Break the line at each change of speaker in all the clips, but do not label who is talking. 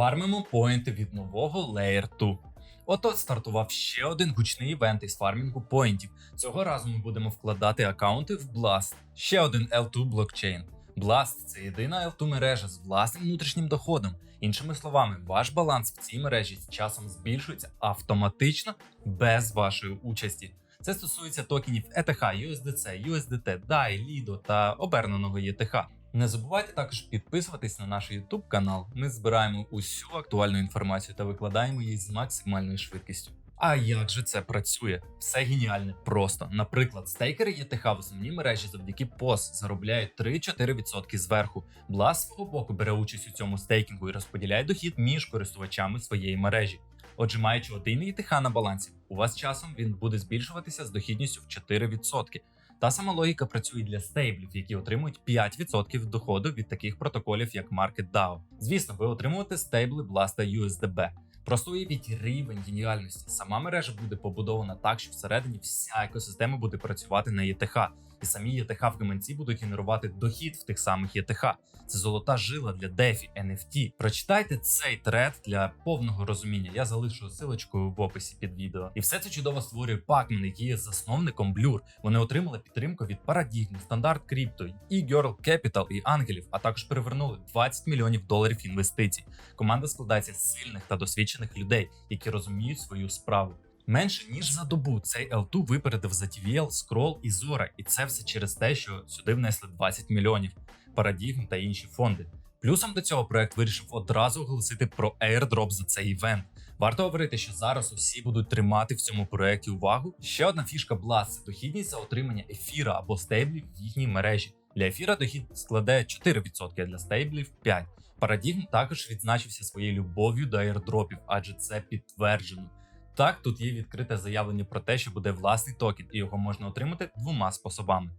Фармимо поінти від нового Layer 2. Ото стартував ще один гучний івент із фармінгу поінтів. Цього разу ми будемо вкладати аккаунти в Blast. Ще один L2 блокчейн. Blast – це єдина L2 мережа з власним внутрішнім доходом. Іншими словами, ваш баланс в цій мережі з часом збільшується автоматично без вашої участі. Це стосується токенів ETH, USDC, USDT, DAI, Lido та оберненого ETH. Не забувайте також підписуватись на наш YouTube канал. Ми збираємо усю актуальну інформацію та викладаємо її з максимальною швидкістю. А як же це працює? Все геніальне просто. Наприклад, стейкери ЄТХ в основній мережі завдяки POS заробляють 3-4% зверху. З свого боку бере участь у цьому стейкінгу і розподіляє дохід між користувачами своєї мережі. Отже, маючи один ЄТХ на балансі, у вас часом він буде збільшуватися з дохідністю в 4%. Та сама логіка працює для стейблів, які отримують 5% доходу від таких протоколів, як MarketDAO. Звісно, ви отримуєте стейбли Blast USDB. Просто уявіть рівень геніальності. Сама мережа буде побудована так, що всередині вся екосистема буде працювати на ЄТХ, і самі ЄТХ в гаманці будуть генерувати дохід в тих самих ЄТХ. Це золота жила для DeFi, NFT. Прочитайте цей тред для повного розуміння. Я залишу силочку в описі під відео. І все це чудово створює Pacman, який є засновником Blur. Вони отримали підтримку від Paradigm, Стандарт Крипто, і Girl Capital, і Ангелів, а також привернули 20 мільйонів доларів інвестицій. Команда складається з сильних та досвідчених людей, які розуміють свою справу. Менше ніж за добу цей L2 випередив за TVL, Scroll і Zora, і це все через те, що сюди внесли 20 мільйонів, Paradigm та інші фонди. Плюсом до цього проект вирішив одразу оголосити про airdrop за цей івент. Варто говорити, що зараз усі будуть тримати в цьому проекті увагу. Ще одна фішка Blast – це дохідність за отримання ефіра або стейблів в їхній мережі. Для ефіра дохід складає 4%, а для стейблів 5%. Парадігм також відзначився своєю любов'ю до airdropів, адже це підтверджено. Так, тут є відкрите заявлення про те, що буде власний токен, і його можна отримати двома способами.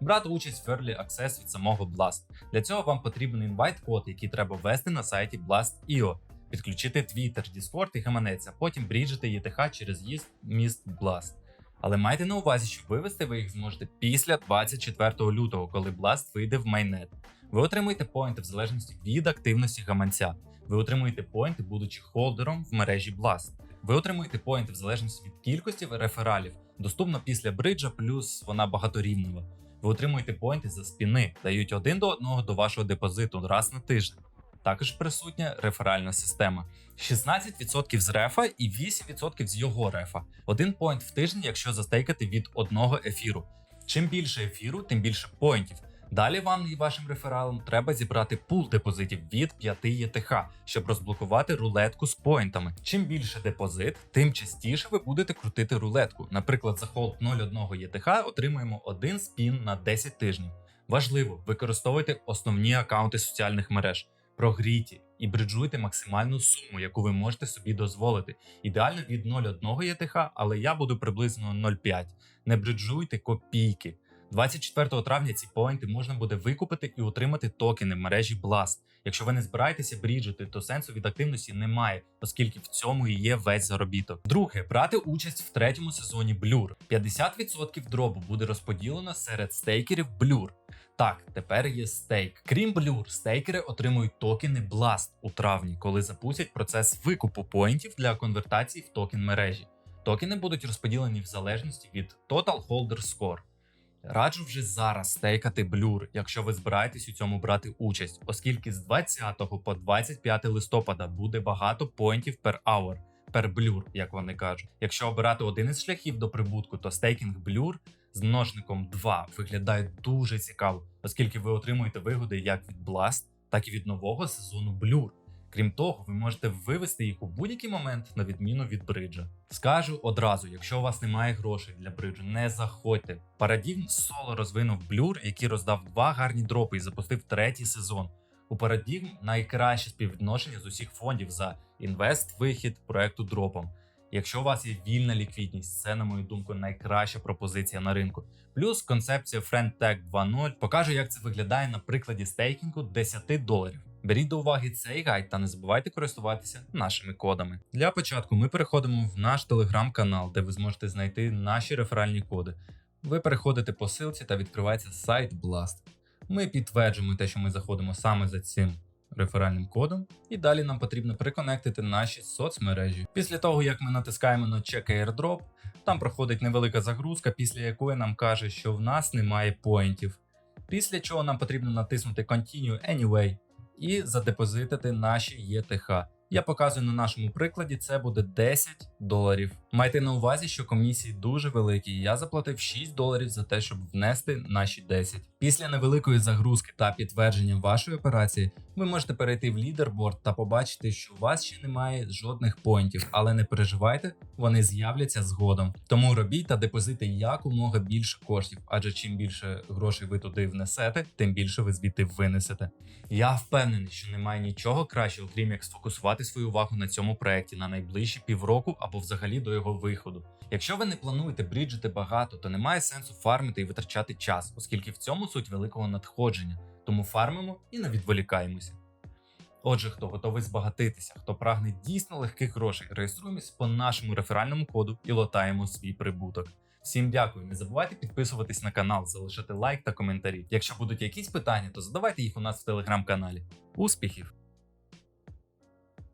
Брати участь в Early Access від самого Blast. Для цього вам потрібен інвайт-код, який треба ввести на сайті Blast.io, підключити Twitter, Discord і гаманець, а потім бріджити ЄТХ через їзд міст Blast. Але майте на увазі, що вивести ви їх зможете після 24 лютого, коли Blast вийде в майнет. Ви отримуєте поінти в залежності від активності гаманця. Ви отримуєте поінти, будучи холдером в мережі Blast. Ви отримуєте поінти в залежності від кількості рефералів, доступно після бриджа, плюс вона багаторівнева. Ви отримуєте поінти за спіни, дають один до одного до вашого депозиту раз на тиждень. Також присутня реферальна система. 16% з рефа і 8% з його рефа. Один поінт в тиждень, якщо застейкати від одного ефіру. Чим більше ефіру, тим більше поінтів. Далі вам і вашим рефералам треба зібрати пул депозитів від 5 ЄТХ, щоб розблокувати рулетку з поінтами. Чим більше депозит, тим частіше ви будете крутити рулетку. Наприклад, за холд 0,1 ЄТХ отримуємо один спін на 10 тижнів. Важливо, використовуйте основні акаунти соціальних мереж, прогріті і бриджуйте максимальну суму, яку ви можете собі дозволити. Ідеально від 0,1 ЄТХ, але я буду приблизно 0,5. Не бриджуйте копійки. 24 травня ці поінти можна буде викупити і отримати токени в мережі Blast. Якщо ви не збираєтеся бріджити, то сенсу від активності немає, оскільки в цьому і є весь заробіток. Друге, брати участь в третьому сезоні Blur. 50% дробу буде розподілено серед стейкерів Blur. Так, тепер є стейк. Крім Blur, стейкери отримують токени Blast у травні, коли запустять процес викупу поінтів для конвертації в токен мережі. Токени будуть розподілені в залежності від Total Holder Score. Раджу вже зараз стейкати блюр, якщо ви збираєтесь у цьому брати участь, оскільки з 20 по 25 листопада буде багато поінтів per hour, per блюр, як вони кажуть. Якщо обирати один із шляхів до прибутку, то стейкінг блюр з множником 2 виглядає дуже цікаво, оскільки ви отримуєте вигоди як від Blast, так і від нового сезону блюр. Крім того, ви можете вивести їх у будь-який момент на відміну від бриджа. Скажу одразу, якщо у вас немає грошей для бриджу, не заходьте. Paradigm соло розвинув Blur, який роздав два гарні дропи і запустив третій сезон. У Paradigm найкраще співвідношення з усіх фондів за інвест-вихід проекту дропом. Якщо у вас є вільна ліквідність, це, на мою думку, найкраща пропозиція на ринку. Плюс концепція Friend Tech 2.0 покаже, як це виглядає на прикладі стейкінгу 10 доларів. Беріть до уваги цей гайд та не забувайте користуватися нашими кодами. Для початку ми переходимо в наш телеграм-канал, де ви зможете знайти наші реферальні коди. Ви переходите по ссылці та відкривається сайт Blast. Ми підтверджуємо те, що ми заходимо саме за цим реферальним кодом, і далі нам потрібно приконектити наші соцмережі. Після того, як ми натискаємо на Check Airdrop, там проходить невелика загрузка, після якої нам каже, що в нас немає поінтів. Після чого нам потрібно натиснути Continue Anyway і задепозитити наші ЄТХ. Я показую на нашому прикладі, це буде 10 доларів. Майте на увазі, що комісії дуже великі. Я заплатив 6 доларів за те, щоб внести наші 10. Після невеликої загрузки та підтвердження вашої операції, ви можете перейти в лідерборд та побачити, що у вас ще немає жодних поінтів, але не переживайте, вони з'являться згодом. Тому робіть та депозити якомога більше коштів, адже чим більше грошей ви туди внесете, тим більше ви звідти винесете. Я впевнений, що немає нічого кращого, крім як сфокусувати свою увагу на цьому проекті на найближчі півроку або взагалі до його виходу. Якщо ви не плануєте бріджити багато, то немає сенсу фармити і витрачати час, оскільки в цьому суть великого надходження. Тому фармимо і не відволікаємося. Отже, хто готовий збагатитися, хто прагне дійсно легких грошей, реєструємось по нашому реферальному коду і лотаємо свій прибуток. Всім дякую. Не забувайте підписуватись на канал, залишати лайк та коментарі. Якщо будуть якісь питання, то задавайте їх у нас в телеграм-каналі. Успіхів!